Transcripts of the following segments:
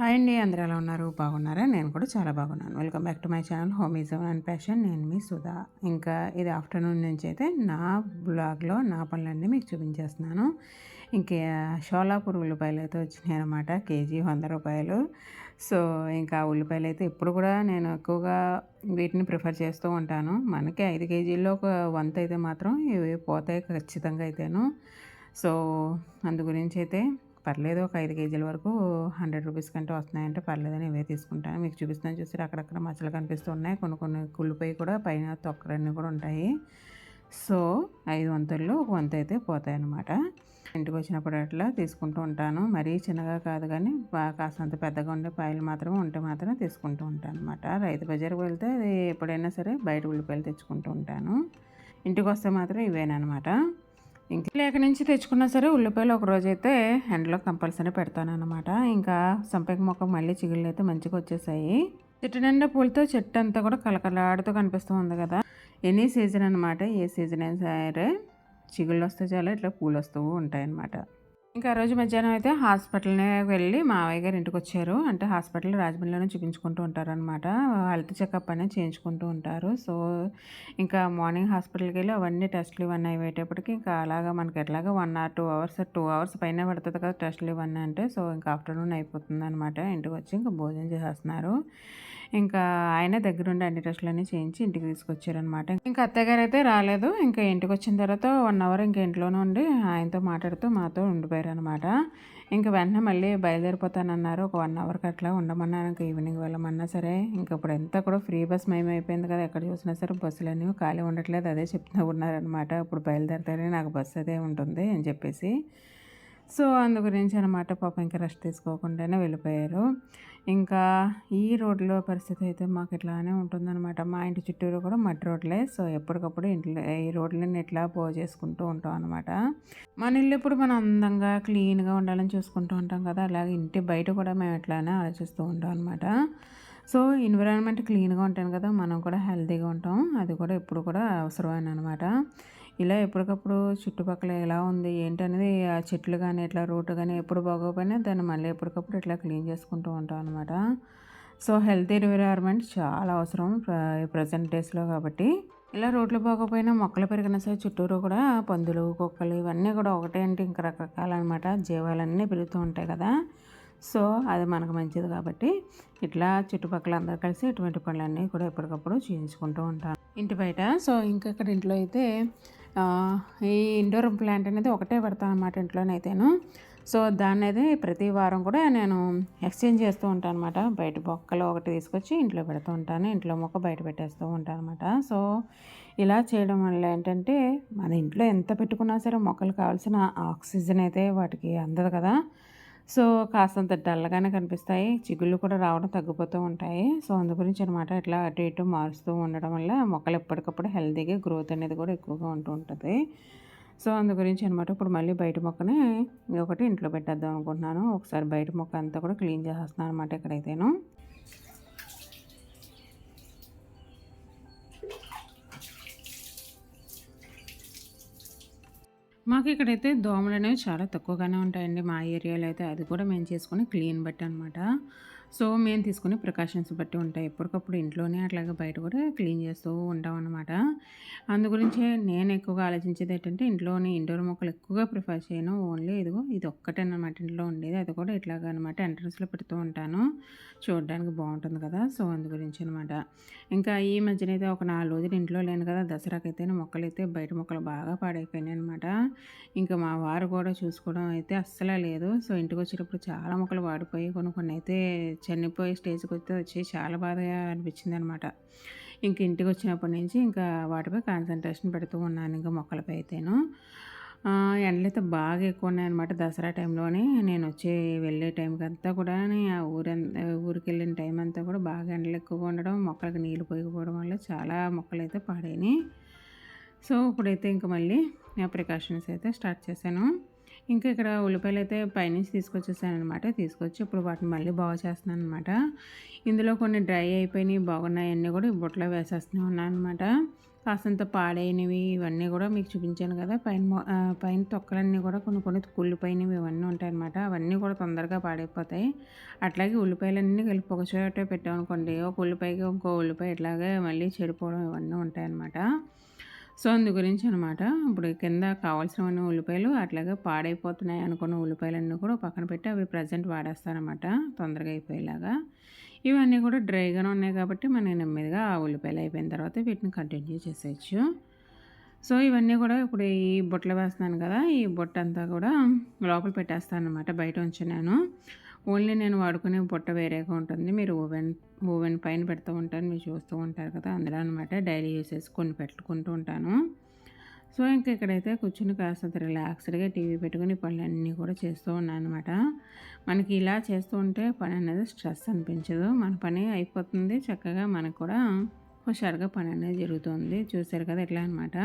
Hi అండి అందరూ ఎలా ఉన్నారు? బాగున్నారా? నేను కూడా చాలా బాగున్నాను. Welcome back to my channel home and passion నేను మీ సుధా. ఇంకా ఇది ఆఫ్టర్నూన్ నుంచి అయితే నా బ్లాగ్లో నా పనులన్నీ మీకు చూపించేస్తున్నాను. ఇంకా షోలాపూర్ ఉల్లిపాయలు అయితే వచ్చినాయి అనమాట కేజీ వంద రూపాయలు. సో ఇంకా ఉల్లిపాయలు అయితే ఇప్పుడు కూడా నేను ఎక్కువగా వీటిని ప్రిఫర్ చేస్తూ ఉంటాను. మనకి ఐదు కేజీల్లో ఒక వంత అయితే మాత్రం ఇవి పోతాయి ఖచ్చితంగా అయితేను. సో అందు గురించి అయితే పర్లేదు ఒక ఐదు కేజీల వరకు హండ్రెడ్ రూపీస్ కంటే వస్తున్నాయంటే పర్లేదని ఇవే తీసుకుంటాను. మీకు చూపిస్తాను చూసి అక్కడక్కడ మచ్చలు కనిపిస్తూ ఉన్నాయి. కొన్ని కొన్ని కుళ్ళిపోయి కూడా పైన తొక్కరన్నీ కూడా ఉంటాయి. సో ఐదు వంతుల్లో ఒక వంత అయితే పోతాయి అన్నమాట ఇంటికి వచ్చినప్పుడు అట్లా తీసుకుంటూ ఉంటాను. మరీ చిన్నగా కాదు కానీ బాగా కాస్తంత పెద్దగా ఉండే పాయలు మాత్రం ఉంటే మాత్రం తీసుకుంటూ ఉంటాను అనమాట రైతు బజార్కి వెళ్తే అది ఎప్పుడైనా సరే బయట ఉల్లిపాయలు తెచ్చుకుంటూ ఉంటాను. ఇంటికి వస్తే మాత్రం ఇవేనమాట ఇంకా లేక నుంచి తెచ్చుకున్నా సరే ఉల్లిపాయలు ఒక రోజు అయితే ఎండలో కంపల్సరీ పెడతాను అనమాట ఇంకా సంపేక మొక్క మళ్ళీ చిగుళ్ళు అయితే మంచిగా వచ్చేసాయి. చెట్టు నిండా పూలతో చెట్టు అంతా కూడా కలకలాడుతూ కనిపిస్తూ ఉంది కదా. ఎనీ సీజన్ అనమాట ఏ సీజన్ అయినా సరే చిగుళ్ళు వస్తే చాలా ఇట్లా పూలు వస్తూ ఉంటాయి అన్నమాట ఇంకా రోజు మధ్యాహ్నం అయితే హాస్పిటల్నే వెళ్ళి మావయ్య గారు ఇంటికి వచ్చారు అంటే హాస్పిటల్ రాజమండ్రిలోనే చూపించుకుంటూ ఉంటారనమాట హెల్త్ చెకప్ అనేది చేయించుకుంటూ ఉంటారు. సో ఇంకా మార్నింగ్ హాస్పిటల్కి వెళ్ళి అవన్నీ టెస్ట్లు ఇవన్నీ అయ్యేటప్పటికి ఇంకా అలాగా మనకి ఎట్లాగా one or two hours two hours పైన పడుతుంది కదా టెస్ట్లు ఇవన్నీ అంటే సో ఇంకా ఆఫ్టర్నూన్ అయిపోతుంది అనమాట ఇంటికి వచ్చి ఇంకా భోజనం చేసేస్తున్నారు. ఇంకా ఆయన దగ్గరుండి అన్ని టెస్టులన్నీ చేయించి ఇంటికి తీసుకొచ్చారనమాట ఇంకా అత్తగారు అయితే రాలేదు. ఇంకా ఇంటికి వచ్చిన తర్వాత వన్ అవర్ ఇంకా ఇంట్లోనే ఉండి ఆయనతో మాట్లాడుతూ మాతో ఉండిపోయారు అనమాట ఇంకా వెంటనే మళ్ళీ బయలుదేరిపోతానన్నారు. ఒక వన్ అవర్కి అట్లా ఉండమన్నారు ఇంకా ఈవినింగ్ వెళ్ళమన్నా సరే. ఇంకా ఇప్పుడు ఎంత కూడా ఫ్రీ బస్ మయం అయిపోయింది కదా. ఎక్కడ చూసినా సరే బస్సులు అనేవి ఖాళీ ఉండట్లేదు. అదే చెప్తూ ఉన్నారనమాట ఇప్పుడు బయలుదేరితేనే నాకు బస్సు అదే ఉంటుంది అని చెప్పేసి. సో అందు గురించి అనమాట పాపం ఇంకా రెస్ట్ తీసుకోకుండానే వెళ్ళిపోయారు. ఇంకా ఈ రోడ్లో పరిస్థితి అయితే మాకు ఇట్లానే ఉంటుందన్నమాట. మా ఇంటి చుట్టూరు కూడా మట్టి రోడ్లే. సో ఎప్పటికప్పుడు ఇంట్లో ఈ రోడ్లని ఇట్లా పో చేసుకుంటూ ఉంటాం అనమాట మన ఇల్లు ఇప్పుడు మనం అందంగా క్లీన్గా ఉండాలని చూసుకుంటూ ఉంటాం కదా. అలాగే ఇంటి బయట కూడా మేము ఇట్లానే ఆలోచిస్తూ ఉంటాం అనమాట సో ఎన్విరాన్మెంట్ క్లీన్గా ఉంటాను కదా మనం కూడా హెల్తీగా ఉంటాం. అది కూడా ఎప్పుడు కూడా అవసరమైన అనమాట ఇలా ఎప్పటికప్పుడు చుట్టుపక్కల ఎలా ఉంది ఏంటనేది ఆ చెట్లు కానీ ఇట్లా రోడ్డు కానీ ఎప్పుడు బాగోపోయినా దాన్ని మళ్ళీ ఎప్పటికప్పుడు ఇట్లా క్లీన్ చేసుకుంటూ ఉంటాం అనమాట సో హెల్తీ ఎన్విరాన్మెంట్ చాలా అవసరం ప్రజెంట్ డేస్లో కాబట్టి. ఇలా రోడ్లు బాగోపోయినా మొక్కలు పెరిగిన సరే చుట్టూరు కూడా పందులు కుక్కలు ఇవన్నీ కూడా ఒకటే అంటే ఇంకా రకరకాలన్నమాట జీవాలన్నీ పెరుగుతూ ఉంటాయి కదా. సో అది మనకు మంచిది కాబట్టి ఇట్లా చుట్టుపక్కల అందరు కలిసి ఇటువంటి పనులన్నీ కూడా ఎప్పటికప్పుడు చేయించుకుంటూ ఉంటాను ఇంటి బయట. సో ఇంకా ఇక్కడ ఇంట్లో అయితే ఈ ఇండోర్ ప్లాంట్ అనేది ఒకటే పెడతాను అనమాట ఇంట్లోనైతేను. సో దాన్ని అయితే ప్రతి వారం కూడా నేను ఎక్స్చేంజ్ చేస్తూ ఉంటాను అనమాట బయట మొక్కలు ఒకటి తీసుకొచ్చి ఇంట్లో పెడుతూ ఉంటాను. ఇంట్లో మొక్క బయట పెట్టేస్తూ ఉంటాను అనమాట సో ఇలా చేయడం వల్ల ఏంటంటే మన ఇంట్లో ఎంత పెట్టుకున్నా సరే మొక్కలు కావాల్సిన ఆక్సిజన్ అయితే వాటికి అందదు కదా. సో కాస్తంత డల్లగానే కనిపిస్తాయి. చిగుళ్ళు కూడా రావడం తగ్గిపోతూ ఉంటాయి. సో అందు గురించి అనమాట ఇట్లా అటు ఇటు మారుస్తూ ఉండడం వల్ల మొక్కలు ఎప్పటికప్పుడు హెల్తీగా గ్రోత్ అనేది కూడా ఎక్కువగా ఉంటూ ఉంటుంది. సో అందు గురించి అనమాట ఇప్పుడు మళ్ళీ బయట మొక్కని ఒకటి ఇంట్లో పెట్టేద్దాం అనుకుంటున్నాను. ఒకసారి బయట మొక్క అంతా కూడా క్లీన్ చేసేస్తున్నాను అనమాట ఎక్కడైతేను మాకు ఇక్కడైతే దోమలు అనేవి చాలా తక్కువగానే ఉంటాయండి మా ఏరియాలో అయితే. అది కూడా మేము చేసుకుని క్లీన్ బట్టి అనమాట. సో మేము తీసుకునే ప్రికాషన్స్ బట్టి ఉంటాయి. ఎప్పటికప్పుడు ఇంట్లోనే అట్లాగే బయట కూడా క్లీన్ చేస్తూ ఉంటాం అనమాట అందు గురించి నేను ఎక్కువగా ఆలోచించేది ఏంటంటే ఇంట్లోనే ఇండోర్ మొక్కలు ఎక్కువగా ప్రిఫర్ చేయను. ఓన్లీ ఇదిగో ఇది ఒక్కటేనమాట ఇంట్లో ఉండేది. అది కూడా ఇట్లాగా అనమాట ఎంట్రన్స్లో పెడుతూ ఉంటాను. చూడడానికి బాగుంటుంది కదా! సో అందు గురించి అనమాట ఇంకా ఈ మధ్యన అయితే ఒక నాలుగు రోజులు ఇంట్లో లేను కదా! దసరాకైతే మొక్కలు అయితే బయట మొక్కలు బాగా పాడైపోయినాయి అనమాట ఇంకా మా వారు కూడా చూసుకోవడం అయితే అస్సలే లేదు. సో ఇంటికి వచ్చేటప్పుడు చాలా మొక్కలు వాడిపోయి కొన్ని కొన్ని అయితే చనిపోయే స్టేజ్కి వస్తే వచ్చి చాలా బాధగా అనిపించింది అనమాట ఇంక ఇంటికి వచ్చినప్పటి నుంచి ఇంకా వాటిపై కాన్సన్ట్రేషన్ పెడుతూ ఉన్నాను ఇంకా మొక్కలపై అయితేను. ఎండలైతే బాగా ఎక్కువ ఉన్నాయన్నమాట దసరా టైంలోనే. నేను వచ్చి వెళ్ళే టైంకి అంతా కూడా ఆ ఊరి ఊరికి వెళ్ళిన టైం అంతా కూడా బాగా ఎండలు ఎక్కువగా ఉండడం మొక్కలకు నీళ్ళు పోయకపోవడం వల్ల చాలా మొక్కలు అయితే పాడైనాయి. సో ఇప్పుడైతే ఇంకా మళ్ళీ ప్రికాషన్స్ అయితే స్టార్ట్ చేశాను. ఇంకా ఇక్కడ ఉల్లిపాయలు అయితే పైనుంచి తీసుకొచ్చేసానమాట తీసుకొచ్చి ఇప్పుడు వాటిని మళ్ళీ బాగు చేస్తున్నాను అనమాట ఇందులో కొన్ని డ్రై అయిపోయినాయి బాగున్నాయి. అన్నీ కూడా బుట్టలో వేసేస్తూనే ఉన్నాను అనమాట కాసంత పాడైనవి ఇవన్నీ కూడా మీకు చూపించాను కదా. పైన మొ- పైన తొక్కలన్నీ కూడా కొన్ని కొన్ని కుళ్ళిపోయినవి ఇవన్నీ ఉంటాయన్నమాట. అవన్నీ కూడా తొందరగా పాడైపోతాయి. అట్లాగే ఉల్లిపాయలన్నీ కలిపి ఒక చోట పెట్టామనుకోండి ఒక ఉల్లిపాయకి ఇంకో ఉల్లిపాయ ఇట్లాగే మళ్ళీ చెడిపోవడం ఇవన్నీ ఉంటాయన్నమాట. సో అందు గురించి అనమాట ఇప్పుడు కింద కావాల్సినవన్నీ ఉల్లిపాయలు అట్లాగే పాడైపోతున్నాయి అనుకున్న ఉల్లిపాయలన్నీ కూడా పక్కన పెట్టి అవి ప్రజెంట్ వాడేస్తారనమాట తొందరగా అయిపోయేలాగా. ఇవన్నీ కూడా డ్రైగానే ఉన్నాయి కాబట్టి మనం నెమ్మదిగా ఆ ఉల్లిపాయలు అయిపోయిన తర్వాత వీటిని కంటిన్యూ చేసేయచ్చు. సో ఇవన్నీ కూడా ఇప్పుడు ఈ బుట్టలు వేస్తున్నాను కదా ఈ బుట్ట అంతా కూడా లోపల పెట్టేస్తాను అనమాట బయట ఉంచున్నాను. ఓన్లీ నేను వాడుకునే బుట్ట వేరేగా ఉంటుంది. మీరు ఓవెన్ ఓవెన్ పైన పెడుతూ ఉంటాను. మీరు చూస్తూ ఉంటారు కదా అందులో అనమాట డైలీ యూసెస్ కొన్ని పెట్టుకుంటూ ఉంటాను. సో ఇంకా ఇక్కడైతే కూర్చుని కాస్త రిలాక్స్డ్గా టీవీ పెట్టుకుని పనులన్నీ కూడా చేస్తూ ఉన్నాను అనమాట మనకి ఇలా చేస్తూ ఉంటే పని అనేది స్ట్రెస్ అనిపించదు. మన పని అయిపోతుంది. చక్కగా మనకు కూడా హుషారుగా పని అనేది జరుగుతుంది. చూసారు కదా ఎట్లా అనమాట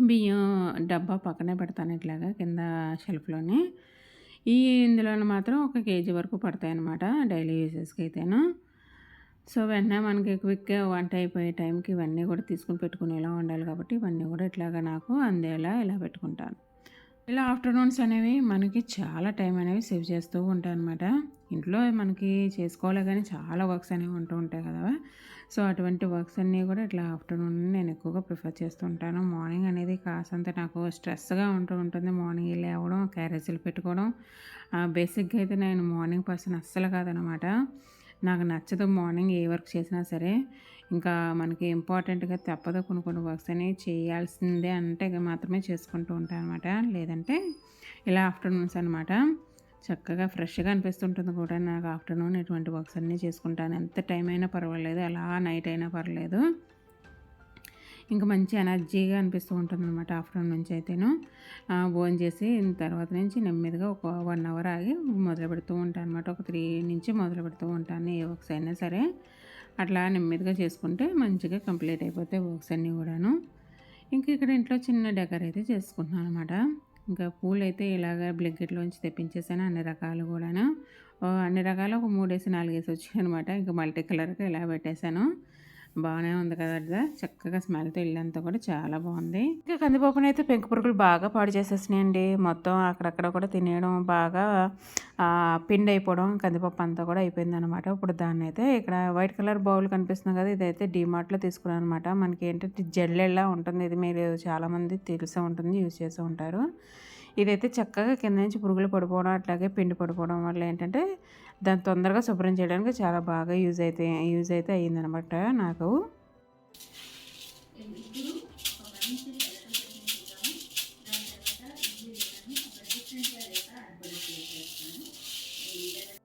బియ్యం డబ్బా పక్కనే పెడతాను ఇట్లాగా కింద షెల్ఫ్లోనే. ఈ ఇందులోనూ మాత్రం ఒక కేజీ వరకు పడతాయి అన్నమాట డైలీ యూజెస్కి అయితేను. సో వెంటనే మనకి క్విక్గా వంట అయిపోయే టైంకి ఇవన్నీ కూడా తీసుకుని పెట్టుకునేలా ఉండాలి కాబట్టి ఇవన్నీ కూడా ఇట్లాగా నాకు అందేలా ఇలా పెట్టుకుంటాను. ఇలా ఆఫ్టర్నూన్స్ అనేవి మనకి చాలా టైం అనేవి సేవ్ చేస్తూ ఉంటాను అనమాట ఇంట్లో మనకి చేసుకోవాలి కానీ చాలా వర్క్స్ అనేవి ఉంటూ ఉంటాయి కదా. సో అటువంటి వర్క్స్ అన్నీ కూడా ఇట్లా ఆఫ్టర్నూన్ నేను ఎక్కువగా ప్రిఫర్ చేస్తూ ఉంటాను మార్నింగ్ అనేది కాసంత నాకు స్ట్రెస్గా ఉంటూ ఉంటుంది. మార్నింగ్ లేవడం క్యారేజీలు పెట్టుకోవడం. బేసిక్గా అయితే నేను మార్నింగ్ పర్సన్ అస్సలు కాదనమాట. నాకు నచ్చదు మార్నింగ్ ఏ వర్క్ చేసినా సరే. ఇంకా మనకి ఇంపార్టెంట్గా తప్పదు కొన్ని కొన్ని వర్క్స్ అనేవి చేయాల్సిందే అంటే మాత్రమే చేసుకుంటూ ఉంటాను అనమాట లేదంటే ఇలా ఆఫ్టర్నూన్స్ అనమాట చక్కగా ఫ్రెష్గా అనిపిస్తుంటుంది కూడా నాకు ఆఫ్టర్నూన్ ఇటువంటి వర్క్స్ అన్నీ చేసుకుంటాను. ఎంత టైం అయినా పర్వాలేదు అలా నైట్ అయినా పర్లేదు. ఇంకా మంచి ఎనర్జీగా అనిపిస్తూ ఉంటుంది అనమాట ఆఫ్టర్నూన్ నుంచి అయితేను. భోజనం చేసి తర్వాత నుంచి నెమ్మదిగా ఒక వన్ అవర్ ఆగి మొదలు పెడుతూ ఉంటాను అనమాట ఒక త్రీ నుంచి మొదలు పెడుతూ ఉంటాను ఏ వర్క్స్ అయినా సరే. అట్లా నెమ్మదిగా చేసుకుంటే మంచిగా కంప్లీట్ అయిపోతాయి వర్క్స్ అన్నీ కూడాను. ఇంక ఇక్కడ ఇంట్లో చిన్న డెకర్ అయితే చేసుకుంటున్నాను అనమాట ఇంకా పూలు అయితే ఇలాగ బ్లింకెట్లోంచి తెప్పించేసాను అన్ని రకాలు కూడాను. అన్ని రకాలు ఒక మూడేసి నాలుగేసి వచ్చాయి అనమాట ఇంకా మల్టీ కలర్గా ఇలా పెట్టేశాను. బాగానే ఉంది కదా చక్కగా స్మెల్తో ఇల్లంతా కూడా చాలా బాగుంది. ఇంకా కందిపప్పుని అయితే పెంకు పురుగులు బాగా పాడు చేసేసినాయండి. మొత్తం అక్కడక్కడ కూడా తినేయడం బాగా పిండి అయిపోవడం కందిపప్పు అంతా కూడా అయిపోయింది అనమాట ఇప్పుడు దాన్ని అయితే ఇక్కడ వైట్ కలర్ బౌల్ కనిపిస్తుంది కదా ఇదైతే డిమార్ట్లో తీసుకున్నాను అనమాట మనకి ఏంటంటే జల్లెళ్ళ ఉంటుంది ఇది మీరు చాలామంది తెలిసే ఉంటుంది యూజ్ చేస్తూ ఉంటారు. ఇదైతే చక్కగా కింద నుంచి పురుగులు పడిపోవడం అట్లాగే పిండి పడిపోవడం వల్ల ఏంటంటే దాన్ని తొందరగా శుభ్రం చేయడానికి చాలా బాగా యూజ్ అయితే యూజ్ అయితే అయ్యిందనమాట నాకు.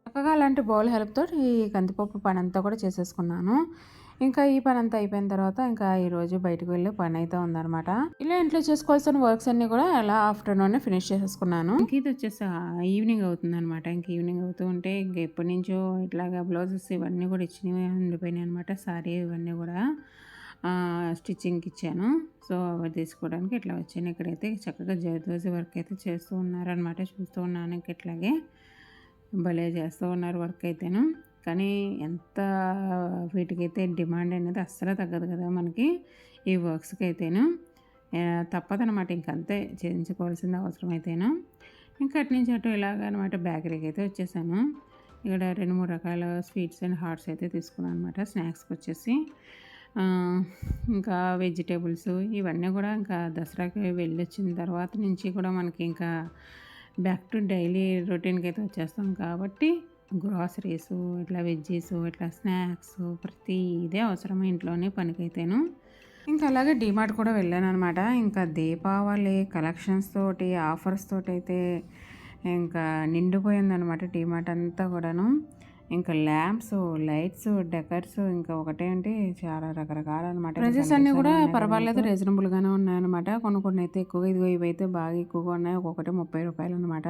చక్కగా అలాంటి బౌల్ హెల్ప్తో ఈ కందిపప్పు పని అంతా కూడా చేసేసుకున్నాను. ఇంకా ఈ పని అంతా అయిపోయిన తర్వాత ఇంకా ఈరోజు బయటకు వెళ్ళి పని అయితే ఉందన్నమాట. ఇలా ఇంట్లో చేసుకోవాల్సిన వర్క్స్ అన్ని కూడా అలా ఆఫ్టర్నూన్ ఫినిష్ చేసేసుకున్నాను. ఇంక ఇది వచ్చేసి ఈవినింగ్ అవుతుంది అనమాట ఇంక ఈవినింగ్ అవుతూ ఉంటే ఇంక ఎప్పటి నుంచో ఇట్లాగా బ్లౌజెస్ ఇవన్నీ కూడా ఇచ్చినవి ఉండిపోయినాయి అనమాట సారీ ఇవన్నీ కూడా స్టిచ్చింగ్కి ఇచ్చాను. సో అవి తీసుకోవడానికి ఇట్లా వచ్చాను. ఇక్కడైతే చక్కగా జర్దోజీ వర్క్ అయితే చేస్తూ ఉన్నారనమాట చూస్తూ ఉన్నాను ఇంక ఇట్లాగే. భలే చేస్తూ ఉన్నారు వర్క్ అయితేను. కానీ ఎంత వీటికైతే డిమాండ్ అనేది అస్సలు తగ్గదు కదా మనకి ఈ వర్క్స్కి అయితేను తప్పదనమాట ఇంకంతే చేయించుకోవాల్సింది అవసరం అయితేను ఇంకా అటు నుంచి అటు ఇలాగ అనమాట బేకరీకి అయితే వచ్చేసాను. ఇక్కడ రెండు మూడు రకాల స్వీట్స్ అండ్ హాట్స్ అయితే తీసుకున్నాను అనమాట స్నాక్స్కి వచ్చేసి ఇంకా వెజిటేబుల్స్ ఇవన్నీ కూడా ఇంకా దసరాకి వెళ్ళి వచ్చిన తర్వాత నుంచి కూడా మనకి ఇంకా బ్యాక్ టు డైలీ రొటీన్కి అయితే వచ్చేస్తాం కాబట్టి గ్రాసరీస్ ఇట్లా వెజ్జీస్ ఇట్లా స్నాక్స్ ప్రతి ఇదే అవసరం ఇంట్లోనే పనికైతేను? ఇంకా అలాగే డిమార్ట్ కూడా వెళ్ళాను అనమాట ఇంకా దీపావళి కలెక్షన్స్ తోటి ఆఫర్స్ తోటి అయితే ఇంకా నిండిపోయిందనమాట డిమార్ట్ అంతా కూడాను. ఇంకా ల్యాంప్స్ లైట్స్ డెకర్స్ ఇంకా ఒకటేంటి చాలా రకరకాల అనమాట ప్రైజెస్ అన్నీ కూడా పర్వాలేదు రీజనబుల్గానే ఉన్నాయన్నమాట. కొన్ని కొన్ని అయితే ఎక్కువగా ఇదిగో ఇవైతే బాగా ఎక్కువగా ఉన్నాయి ఒక్కొక్కటి ముప్పై రూపాయలు అనమాట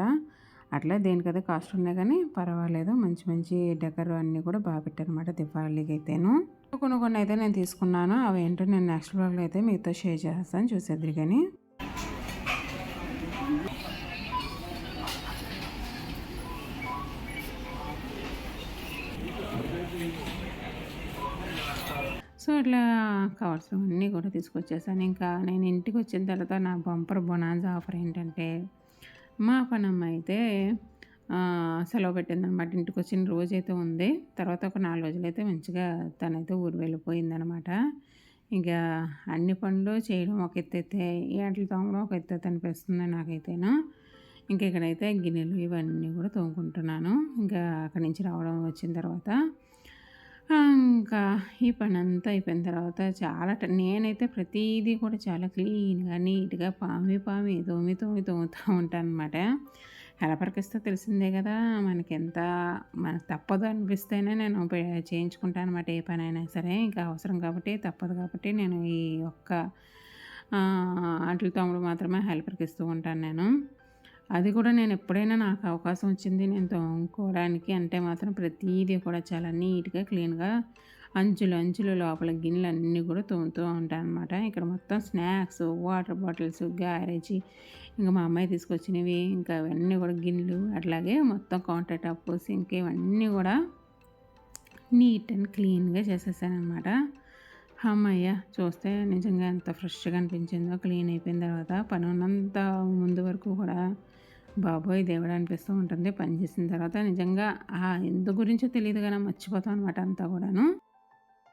అట్లా దేనికైతే కాస్ట్ ఉన్నాయి కానీ పర్వాలేదు. మంచి మంచి డెకర్ అన్నీ కూడా బాగా పెట్టారనమాట దీపావళికి అయితేను కొన్ని కొన్ని అయితే నేను తీసుకున్నాను. అవి ఏంటో నేను నెక్స్ట్ బ్లాగ్లో అయితే మీతో షేర్ చేస్తాను. చూసేద్దరు కానీ సో ఇట్లా కవర్స్ అన్నీ కూడా తీసుకొచ్చేసాను. ఇంకా నేను ఇంటికి వచ్చిన తర్వాత నా బంపర్ బొనాన్జా ఆఫర్ ఏంటంటే మా పనమ్మ అయితే సెలవు పెట్టిందనమాట. ఇంటికి వచ్చిన రోజైతే ఉంది. తర్వాత ఒక నాలుగు రోజులైతే మంచిగా తనైతే ఊరు వెళ్ళిపోయిందనమాట. ఇంకా అన్ని పనులు చేయడం ఒక ఎత్తు అయితే ఏటలు తోమడం ఒక ఎత్తు అనిపిస్తుంది నాకైతేను. ఇంకా ఇక్కడైతే గిన్నెలు ఇవన్నీ కూడా తోముకుంటున్నాను. ఇంకా అక్కడి నుంచి రావడం వచ్చిన తర్వాత ఇంకా ఈ పని అంతా అయిపోయిన తర్వాత చాలా నేనైతే ప్రతిదీ కూడా చాలా క్లీన్గా నీట్గా పామి పామి తోమి తోమి తోముతూ ఉంటాను అనమాట హెల్పర్కి ఇస్తే తెలిసిందే కదా! మనకి ఎంత మనకు తప్పదు అనిపిస్తేనే నేను చేయించుకుంటాను అనమాట ఏ పని అయినా సరే. ఇంకా అవసరం కాబట్టి తప్పదు కాబట్టి నేను ఈ ఒక్క అంట్లు తమ్ముడు మాత్రమే హెల్పర్కి ఇస్తూ ఉంటాను నేను. అది కూడా నేను ఎప్పుడైనా నాకు అవకాశం వచ్చింది నేను తోముకోవడానికి అంటే మాత్రం ప్రతిదీ కూడా చాలా నీట్గా క్లీన్గా అంచులు అంచులు లోపల గిన్నెలు అన్నీ కూడా తోముతూ ఉంటాను అనమాట ఇక్కడ మొత్తం స్నాక్స్ వాటర్ బాటిల్స్ గ్యారేజీ ఇంకా మా అమ్మాయి తీసుకొచ్చినవి ఇంకా అవన్నీ కూడా గిన్నెలు అట్లాగే మొత్తం కౌంటర్ టాప్స్ ఇంకా ఇవన్నీ కూడా నీట్ అండ్ క్లీన్గా చేసేసానమాట అమ్మయ్య చూస్తే నిజంగా ఎంత ఫ్రెష్గా అనిపించిందో క్లీన్ అయిపోయిన తర్వాత పని ఉన్నంత ముందు వరకు కూడా బాబోయ్ దేవుడు అనిపిస్తూ ఉంటుంది. పని చేసిన తర్వాత నిజంగా ఆ ఎందు గురించో తెలియదు కానీ మర్చిపోతాం అనమాట అంతా కూడాను.